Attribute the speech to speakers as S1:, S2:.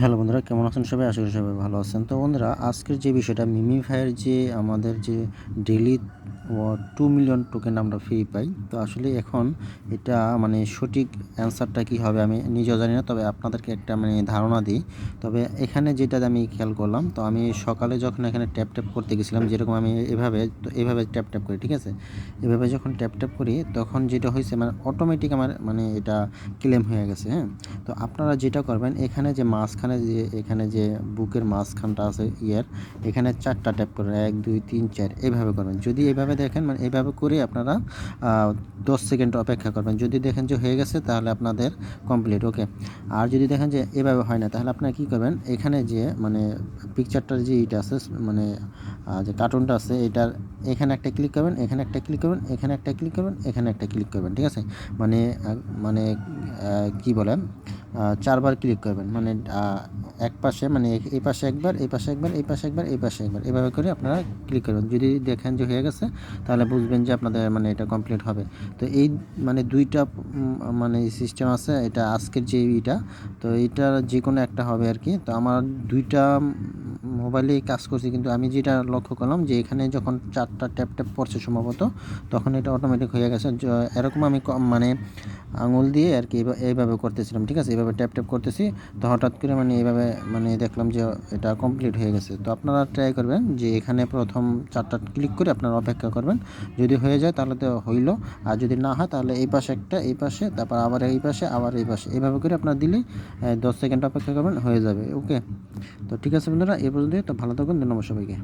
S1: Hello বন্ধুরা, কেমন আছেন সবাই? আশা করি সবাই ভালো আছেন। তো বন্ধুরা, আজকের যে বিষয়টা মিমিফাইয়ের যে আমাদের যে ডেলি টু মিলিয়ন টোকেন আমরা ফ্রি পাই, তো আসলে এখন এটা মানে সঠিক অ্যান্সারটা কি হবে আমি নিজেও জানি না, তবে আপনাদেরকে একটা মানে ধারণা দিই। তবে এখানে যেটা আমি খেয়াল করলাম, তো আমি সকালে যখন এখানে ট্যাপ ট্যাপ করতে গেছিলাম, যেরকম আমি এভাবে, তো এভাবে ট্যাপ ট্যাপ করি, ঠিক আছে? এভাবে যখন ট্যাপ ট্যাপ করি, তখন যেটা হয়েছে মানে অটোমেটিক আমার মানে এটা ক্লেম হয়ে গেছে হ্যাঁ? তো আপনারা যেটা করবেন, এখানে যে মাঝখানে যে, এখানে যে বুকের মাঝখানটা আছে ইয়ার, এখানে চারটা ট্যাপ করবেন এক, দুই, তিন, চার এইভাবে করবেন। যদি এইভাবে দেখেন মানে এইভাবে করে আপনারা দশ সেকেন্ড অপেক্ষা করবেন। যদি দেখেন যে হয়ে গেছে, তাহলে আপনাদের কমপ্লিট, ওকে? আর যদি দেখেন যে এভাবে হয় না, তাহলে আপনারা কী করবেন, এখানে যে মানে পিকচারটার যে ইটা আছে মানে যে কার্টুনটা আছে, এটার এখানে একটা ক্লিক করবেন, এখানে একটা ক্লিক করবেন, এখানে একটা ক্লিক করবেন, এখানে একটা ক্লিক করবেন, ঠিক আছে? মানে মানে কি বলে? চারবার ক্লিক করবেন। মানে এক পাশে মানে এই- পাশে একবার, এই পাশে একবার, এই পাশে একবার, এই পাশে একবার। এভাবে করে আপনারা ক্লিক করবেন। যদি দেখেন যে হয়ে গেছে, তাহলে বুঝবেন যে আপনাদের মানে এটা কমপ্লিট হবে। তো এই মানে দুইটা মানে সিস্টেম আছে। এটা আজকের যে ইটা তো এইটা যে কোনো একটা হবে আর কি। তো আমার দুইটা মোবাইলেই কাজ করছি। কিন্তু আমি যেটা লক্ষ্য করলাম যে এখানে যখন চারটা ট্যাপ ট্যাপ পড়ছে সম্ভবত, তখন এটা অটোমেটিক হয়ে গেছে। এরকম আমি মানে আঙুল দিয়ে আর কি এইভা- এইভাবে করতেছিলাম, ঠিক আছে? এইভাবে ট্যাপ ট্যাপ করতেছি, তো হঠাৎ করে মানে এইভাবে মানে দেখলাম যে এটা কমপ্লিট হয়ে গেছে। তো আপনারা ট্রাই করবেন যে এখানে প্রথম চারটা ক্লিক করে আপনারা অপেক্ষা করবেন। যদি হয়ে যায় তাহলে তো হইল, আর যদি না হয় তাহলে এই পাশে একটা, এই পাশে, তারপর আবার এই পাশে, আবার এই পাশে। এইভাবে করে আপনারা দিলেই দশ সেকেন্ড অপেক্ষা করবেন, হয়ে যাবে ওকে তো ঠিক আছে বন্ধুরা, এ পর্যন্ত তো ভালো থাকবেন ধন্যবাদ সবাইকে।